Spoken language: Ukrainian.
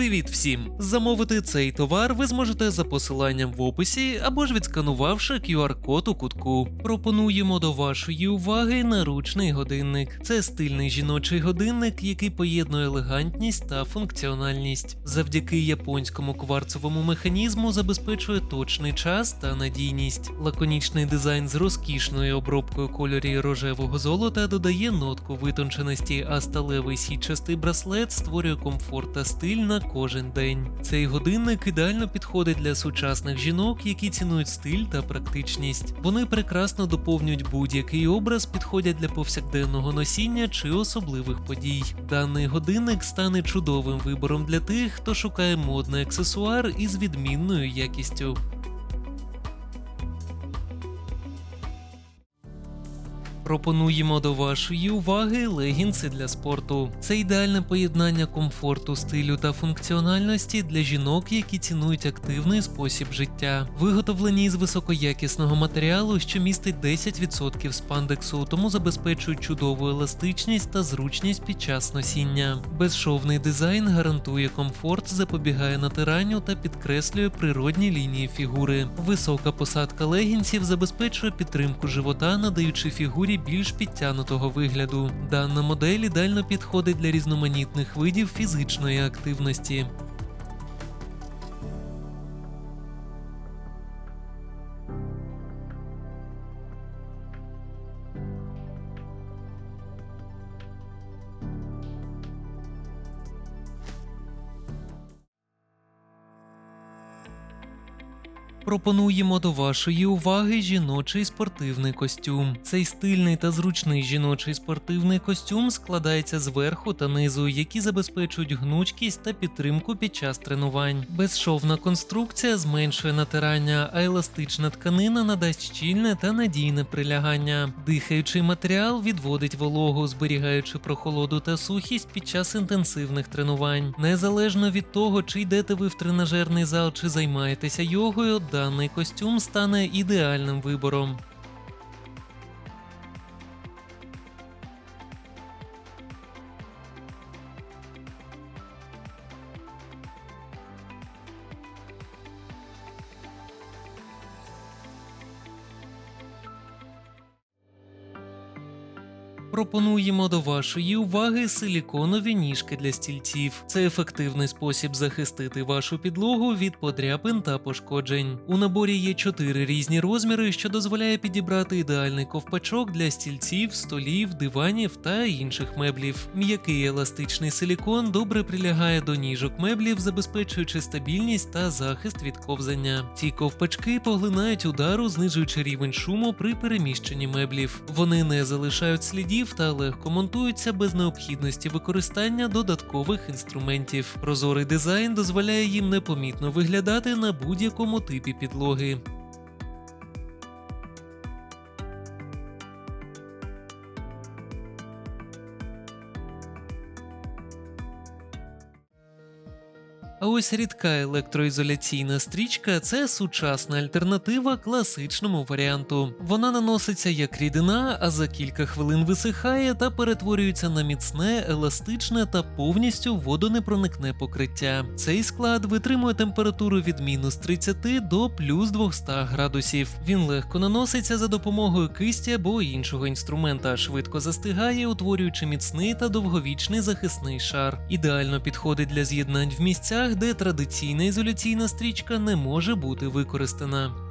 Привіт всім! Замовити цей товар ви зможете за посиланням в описі або ж відсканувавши QR-код у кутку. Пропонуємо до вашої уваги наручний годинник. Це стильний жіночий годинник, який поєднує елегантність та функціональність. Завдяки японському кварцевому механізму забезпечує точний час та надійність. Лаконічний дизайн з розкішною обробкою кольорі рожевого золота додає нотку витонченості, а сталевий сітчастий браслет створює комфорт та стиль на кожен день. Цей годинник ідеально підходить для сучасних жінок, які цінують стиль та практичність. Вони прекрасно доповнюють будь-який образ, підходять для повсякденного носіння чи особливих подій. Даний годинник стане чудовим вибором для тих, хто шукає модний аксесуар із відмінною якістю. Пропонуємо до вашої уваги легінси для спорту. Це ідеальне поєднання комфорту, стилю та функціональності для жінок, які цінують активний спосіб життя. Виготовлені із високоякісного матеріалу, що містить 10% спандексу, тому забезпечують чудову еластичність та зручність під час носіння. Безшовний дизайн гарантує комфорт, запобігає натиранню та підкреслює природні лінії фігури. Висока посадка легінсів забезпечує підтримку живота, надаючи фігурі більш підтянутого вигляду. Дана модель ідеально підходить для різноманітних видів фізичної активності. Пропонуємо до вашої уваги жіночий спортивний костюм. Цей стильний та зручний жіночий спортивний костюм складається з верху та низу, які забезпечують гнучкість та підтримку під час тренувань. Безшовна конструкція зменшує натирання, а еластична тканина надасть щільне та надійне прилягання. Дихаючий матеріал відводить вологу, зберігаючи прохолоду та сухість під час інтенсивних тренувань. Незалежно від того, чи йдете ви в тренажерний зал, чи займаєтеся йогою, даний костюм стане ідеальним вибором. Пропонуємо до вашої уваги силіконові ніжки для стільців. Це ефективний спосіб захистити вашу підлогу від подряпин та пошкоджень. У наборі є чотири різні розміри, що дозволяє підібрати ідеальний ковпачок для стільців, столів, диванів та інших меблів. М'який еластичний силікон добре прилягає до ніжок меблів, забезпечуючи стабільність та захист від ковзання. Ці ковпачки поглинають удару, знижуючи рівень шуму при переміщенні меблів. Вони не залишають слідів та легко монтуються без необхідності використання додаткових інструментів. Прозорий дизайн дозволяє їм непомітно виглядати на будь-якому типі підлоги. А ось рідка електроізоляційна стрічка це сучасна альтернатива класичному варіанту. Вона наноситься як рідина, а за кілька хвилин висихає та перетворюється на міцне, еластичне та повністю водонепроникне покриття. Цей склад витримує температуру від мінус 30 до плюс 200 градусів. Він легко наноситься за допомогою кисті або іншого інструмента, швидко застигає, утворюючи міцний та довговічний захисний шар. Ідеально підходить для з'єднань в місцях, де традиційна ізоляційна стрічка не може бути використана.